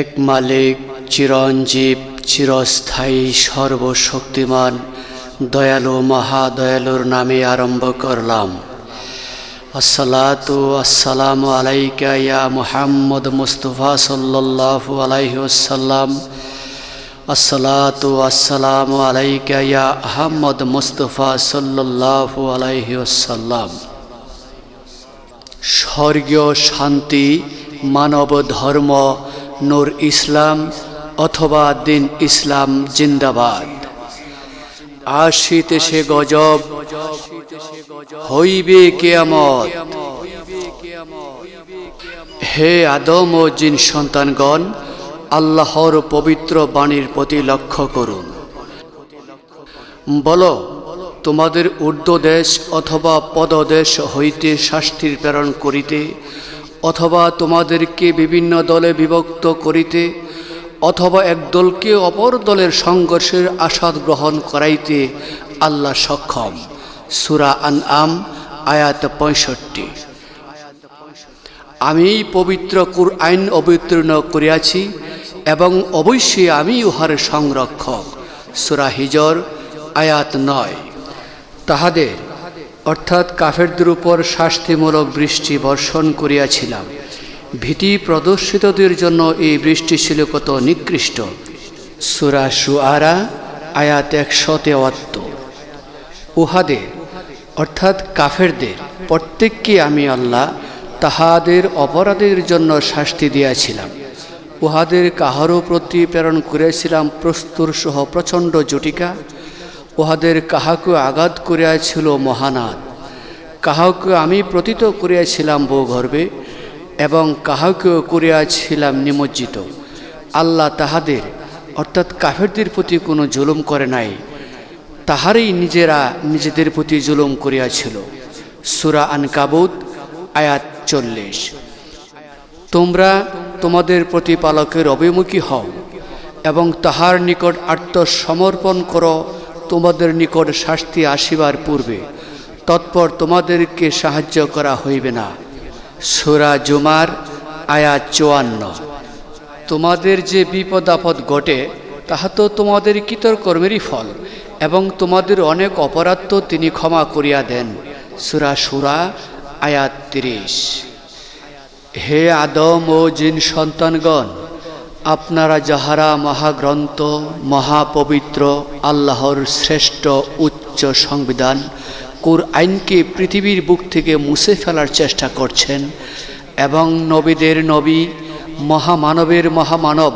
এক মালিক, চিরঞ্জীব, চিরস্থায়ী, সর্বশক্তিমান, দয়ালু, মহাদয়ালুর নামে আরম্ভ করলাম। আসসালাতু আসসালামু আলাইকা ইয়া মুহাম্মদ মুস্তফা সাল্লাল্লাহু আলাইহি ওয়াসাল্লাম। আসসালাতু আসসালামু আলাইকা ইয়া আহমদ মুস্তফা সাল্লাল্লাহু আলাইহি ওয়াসাল্লাম। স্বর্গীয় শান্তি, মানব ধর্ম নূর ইসলাম অথবা দিন ইসলাম জিন্দাবাদ। আশিতে সে গজব হইবে কেয়ামত। হে আদম ও জিন সন্তানগণ, আল্লাহর পবিত্র বাণীর প্রতি লক্ষ্য করুন। বলো, তোমাদের ঊর্ধ্বদেশ অথবা পদদেশ হইতে শাস্তির প্রেরণ করিতে অথবা তোমাদেরকে বিভিন্ন দলে বিভক্ত করিতে, অথবা এক দলকে অপর দলের সংঘর্ষের আসাদ গ্রহণ করাইতে আল্লাহ সক্ষম। সুরা আন আম আয়াত পঁয়ষট্টি। আমি পবিত্র কুর আইন অবতীর্ণ করিয়াছি এবং অবশ্যই আমি উহার সংরক্ষক। সুরা হিজর, আয়াত নয়। তাহাদের অর্থাৎ কাফেরদের উপর শাস্তিমূলক বৃষ্টি বর্ষণ করিয়াছিলাম। ভীতি প্রদর্শিতদের জন্য এই বৃষ্টি ছিল কত নিকৃষ্ট। সুরা সুআরা, আয়াত একশো তেয়াত্তর। উহাদের, অর্থাৎ কাফেরদের, প্রত্যেককে আমি আল্লাহ তাহাদের অপরাধের জন্য শাস্তি দিয়াছিলাম। উহাদের কাহারও প্রতি প্রেরণ করিয়াছিলাম প্রস্তুর সহ প্রচণ্ড জটিকা উহাদের কাহাকে আঘাত করিয়াছিল মহানাদ। কাহাকে আমি প্রতীত করিয়াছিলাম গর্বে এবং কাহাকেও করিয়াছিলাম নিমজ্জিত। আল্লাহ তাহাদের, অর্থাৎ কাফেরদের প্রতি কোনো জুলুম করে নাই। তাহারই নিজেরা নিজেদের প্রতি জুলুম করিয়াছিল। সুরা আন কাবুত আয়াত চল্লিশ। তোমরা তোমাদের প্রতিপালকের অভিমুখী হও এবং তাহার নিকট আত্মসমর্পণ করো তোমাদের নিকট শাস্তি আসিবার পূর্বে তৎপর তোমাদেরকে সাহায্য করা হইবে না। সুরা জুমার আয়াত চুয়ান্ন। তোমাদের যে বিপদ আপদ ঘটে, তাহা তো তোমাদের কৃতকর্মেরই ফল এবং তোমাদের অনেক অপরাধ তো তিনি ক্ষমা করিয়া দেন। সুরা সুরা আয়াত তিরিশ। হে আদম ও জিন সন্তানগণ আপনারা যাহারা মহাগ্রন্থ, মহাপবিত্র, আল্লাহর শ্রেষ্ঠ উচ্চ সংবিধান কুর আইনকে পৃথিবীর বুক থেকে মুছে ফেলার চেষ্টা করছেন এবং নবীদের নবী, মহামানবের মহামানব,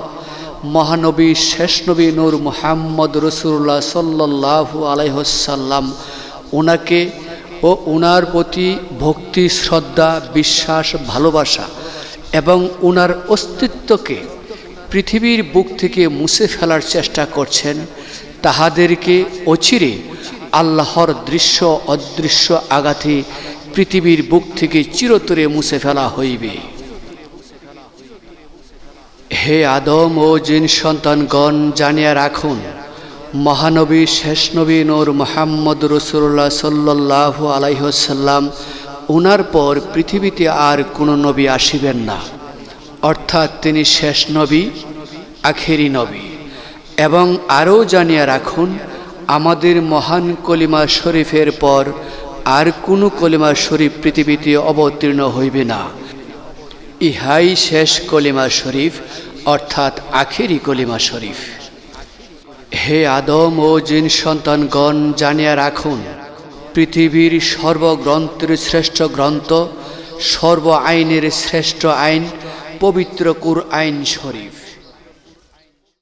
মহানবী শেষ নবী নূর মোহাম্মদ রসুল্লাহ সাল্লাহু আলাইহসাল্লাম ওনাকে ও ওনার প্রতি ভক্তি, শ্রদ্ধা, বিশ্বাস, ভালোবাসা এবং ওনার অস্তিত্বকে পৃথিবীর বুক থেকে মুছে ফেলার চেষ্টা করছেন, তাহাদেরকে অচিরে আল্লাহর দৃশ্য অদৃশ্য আঘাতে পৃথিবীর বুক থেকে চিরতরে মুছে ফেলা হইবে। হে আদম ও জিন সন্তানগণ, জানিয়া রাখুন, মহানবী শেষ নবী নূর মোহাম্মদ রসুল্লাহ সাল্লাহ আলাইহসাল্লাম ওনার পর পৃথিবীতে আর কোনো নবী আসিবেন না। অর্থাৎ তিনি শেষ নবী, আখেরি নবী। এবং আরও জানিয়া রাখুন, আমাদের মহান কলিমা শরীফের পর আর কোনো কলিমা শরীফ পৃথিবীতে অবতীর্ণ হইবে না। ইহাই শেষ কলিমা শরীফ, অর্থাৎ আখেরি কলিমা শরীফ। হে আদম ও জিন সন্তানগণ, জানিয়া রাখুন, পৃথিবীর সর্বগ্রন্থের শ্রেষ্ঠ গ্রন্থ, সর্ব আইনের শ্রেষ্ঠ আইন পবিত্র কুর আইন শরীফ।